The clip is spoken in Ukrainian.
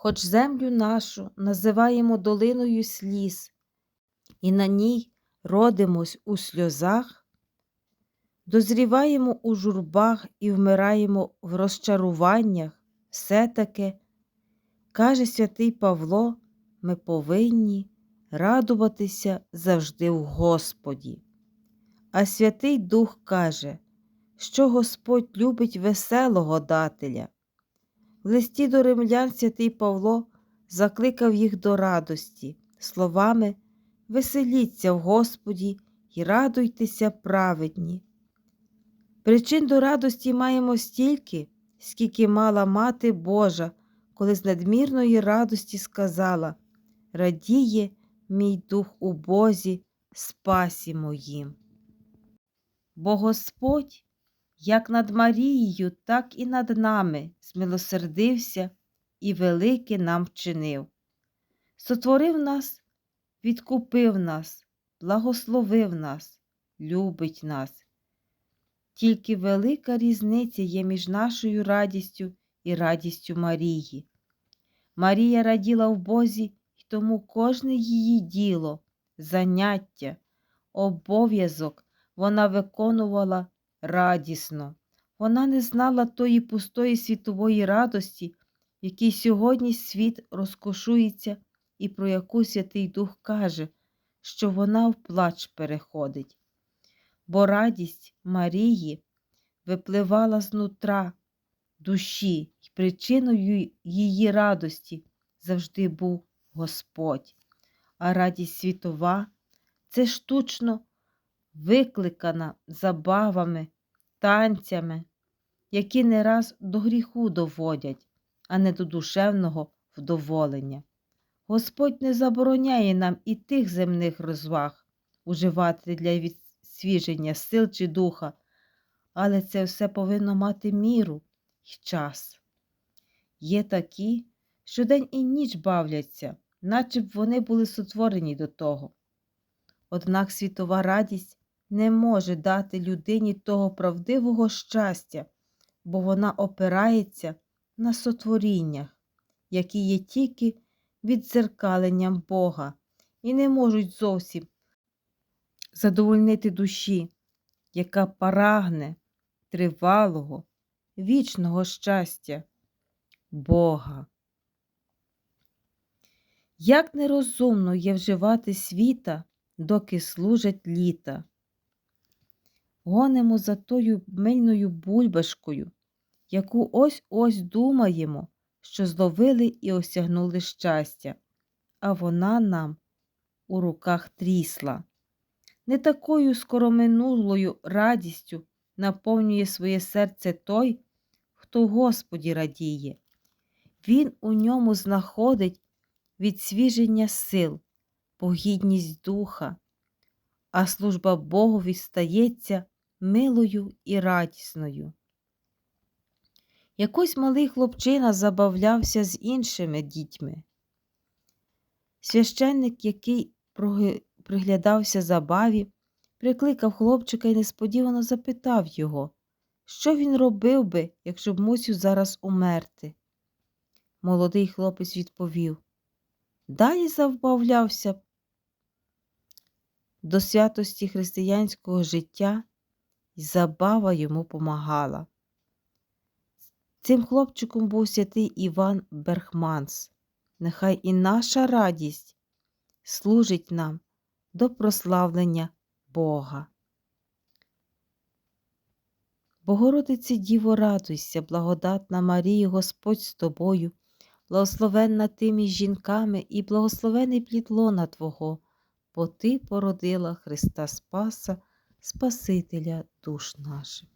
Хоч землю нашу називаємо долиною сліз, і на ній родимось у сльозах, дозріваємо у журбах і вмираємо в розчаруваннях, все таки, каже святий Павло, ми повинні радуватися завжди в Господі. А Святий Дух каже, що Господь любить веселого дателя. В листі до римлян святий Павло закликав їх до радості, словами Веселіться в Господі і радуйтеся праведні. Причин до радості маємо стільки, скільки мала мати Божа, коли з надмірної радості сказала Радіє мій дух у Бозі, спасі моїм. Бо Господь, як над Марією, так і над нами змилосердився і велике нам вчинив. Сотворив нас, відкупив нас, благословив нас, любить нас. Тільки велика різниця є між нашою радістю і радістю Марії. Марія раділа в Бозі, і тому кожне її діло, заняття, обов'язок вона виконувала радісно. Вона не знала тої пустої світової радості, якій сьогодні світ розкошується і про яку Святий Дух каже, що вона в плач переходить. Бо радість Марії випливала знутра душі, і причиною її радості завжди був Господь. А радість світова це штучно викликана забавами, танцями, які не раз до гріху доводять, а не до душевного вдоволення. Господь не забороняє нам і тих земних розваг уживати для відсвіження сил чи духа, але це все повинно мати міру і час. Є такі, що день і ніч бавляться, наче б вони були сотворені до того. Однак світова радість не може дати людині того правдивого щастя, бо вона опирається на сотворіннях, які є тільки віддзеркаленням Бога і не можуть зовсім задовольнити душі, яка прагне тривалого, вічного щастя Бога. Як нерозумно є вживати світа, доки служать літа. Гонимо за тою мильною бульбашкою, яку ось ось думаємо, що зловили і осягнули щастя, а вона нам у руках трісла. Не такою скороминулою радістю наповнює своє серце той, хто Господі радіє. Він у ньому знаходить відсвіження сил, погідність духа, а служба Богові стається милою і радісною. Якось малий хлопчина забавлявся з іншими дітьми. Священник, який приглядався забаві, прикликав хлопчика і несподівано запитав його, що він робив би, якщо б мусив зараз умерти. Молодий хлопець відповів Далі забавлявся до святості християнського життя, і забава йому помагала. Цим хлопчиком був святий Іван Берхманс. Нехай і наша радість служить нам до прославлення Бога. Богородиці Діво, радуйся, благодатна Марія, Господь з тобою, благословенна ти між жінками і благословений плід лона Твого, бо Ти породила Христа Спаса, Спасителя душ наших.